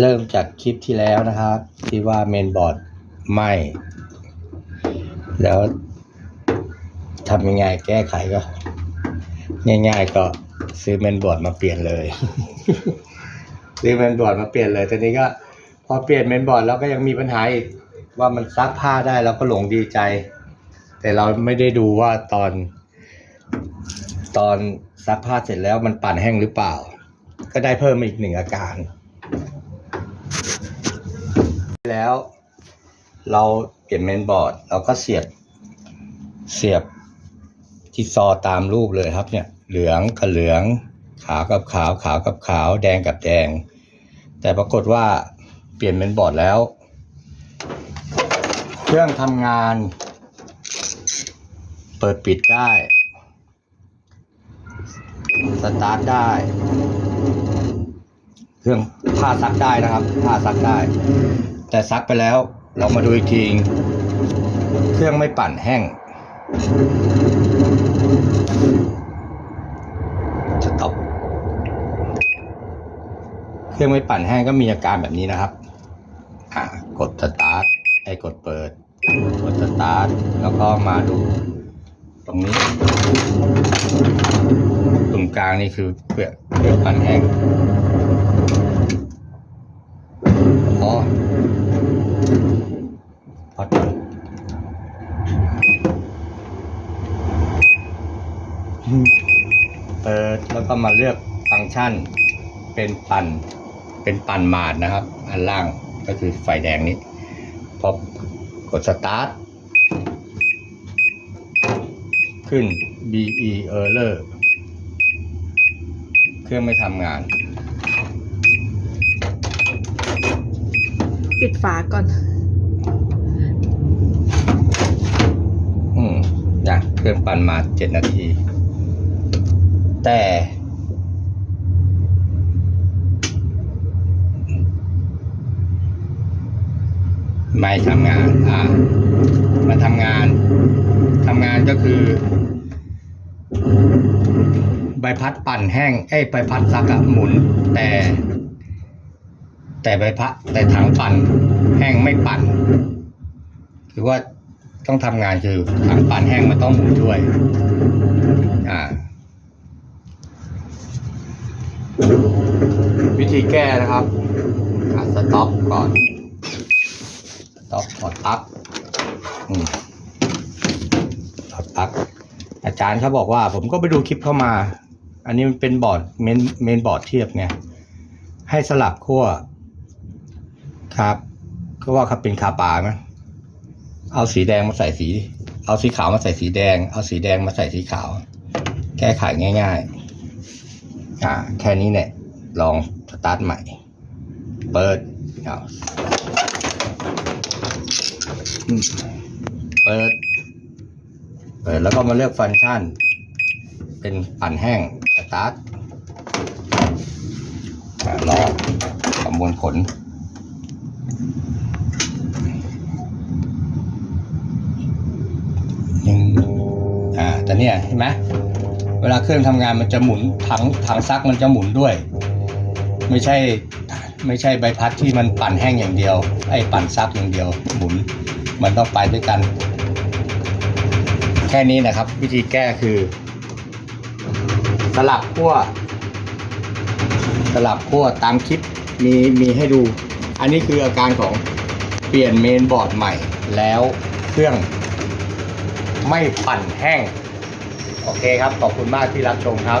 เริ่มจากคลิปที่แล้วนะครับ ที่ว่าเมนบอร์ดไหม้แล้วทำยังไงแก้ไขก็ ง่ายๆก็ซื้อเมนบอร์ดมาเปลี่ยนเลย ซื้อเมนบอร์ดมาเปลี่ยนเลยตอนนี้ก็ พอเปลี่ยนเมนบอร์ดแล้วก็ยังมีปัญหาอีกว่ามันซักผ้าได้เราก็หลงดีใจ แต่เราไม่ได้ดูว่าตอน ตอนซักผ้าเสร็จแล้วมันปั่นแห้งหรือเปล่า ก็ได้เพิ่มมาอีกหนึ่งอาการ แล้ว เราเปลี่ยนเมนบอร์ดเราก็เสียบ เสียบที่ซอว์ตามรูปเลยครับ เนี่ย เหลืองกับเหลือง ขาวกับขาว ขาวกับขาว แดงกับแดง แต่ปรากฏว่าเปลี่ยนเมนบอร์ดแล้ว เครื่องทำงาน เปิดปิดได้ สตาร์ทได้ เครื่องผ้าซักได้นะครับผ้าซักได้ แต่ซักไปแล้วเรามาดูอีกทีเครื่องไม่ปั่นแห้งสต็อปเครื่องไม่ปั่นแห้งก็มีอาการแบบนี้นะครับ อ่ากดสตาร์ทไอ้กดเปิด กดสตาร์ทแล้วก็มาดู ตรงนี้ตรงกลางนี่คือเปลือกเปลือกปั่นแห้งอ๋อ พอดเปิดแล้วก็มาเลือกฟังก์ชัน เป็นปั่น เป็นปั่นหมาดนะครับ อันล่างก็คือไฟแดงนี้ พอกดสตาร์ท ขึ้น BE error เครื่องไม่ทำงาน ปิดฝาก่อน อืมนะเครื่องปั่นมาเจ็ดนาที แต่ ไม่ทำงาน อ่ามาทำงานทำงานก็คือ ใบพัดปั่นแห้ง เอ้ยใบพัดซักอะหมุน แต่ แต่ใบพัดแต่ถังปั่นแห้งไม่ปั่น คือว่าต้องทำงานคือถังปั่นแห้งมันต้องหมุนด้วย อ่า วิธีแก้นะครับอ่าสต็อปก่อนสต็อปถอดปลั๊กอืมถอดปลั๊กอาจารย์เขาบอกว่า ผมก็ไปดูคลิปเข้ามา อันนี้มันเป็นบอร์ดเมนเมนบอร์ดเทียบไงให้สลับขั้ว ครับเขาว่าเขาเป็นคาปาไหมเอาสีแดงมาใส่สี เอาสีขาวมาใส่สีแดง เอาสีแดงมาใส่สีขาว แก้ไขง่าย ๆ อ่า แค่นี้เนี่ย ลองสตาร์ทใหม่ เปิดเอาเปิด เปิด แล้วก็มาเลือกฟังก์ชัน เป็นปั่นแห้งสตาร์ทรอประมวลผล หนึ่งอ่าแต่เนี่ยเห็นไหมเวลาเครื่องทำงานมันจะหมุนถังถังซักมันจะหมุนด้วย ไม่ใช่ไม่ใช่ใบพัดที่มันปั่นแห้งอย่างเดียว ไอ้ปั่นซักอย่างเดียว หมุนมันต้องไปด้วยกัน แค่นี้นะครับ วิธีแก้คือ สลับขั้วสลับขั้วตามคลิปมีมีให้ดู อันนี้คืออาการของเปลี่ยนเมนบอร์ดใหม่ แล้วเครื่องไม่ปั่นแห้ง โอเคครับ ขอบคุณมากที่รับชมครับ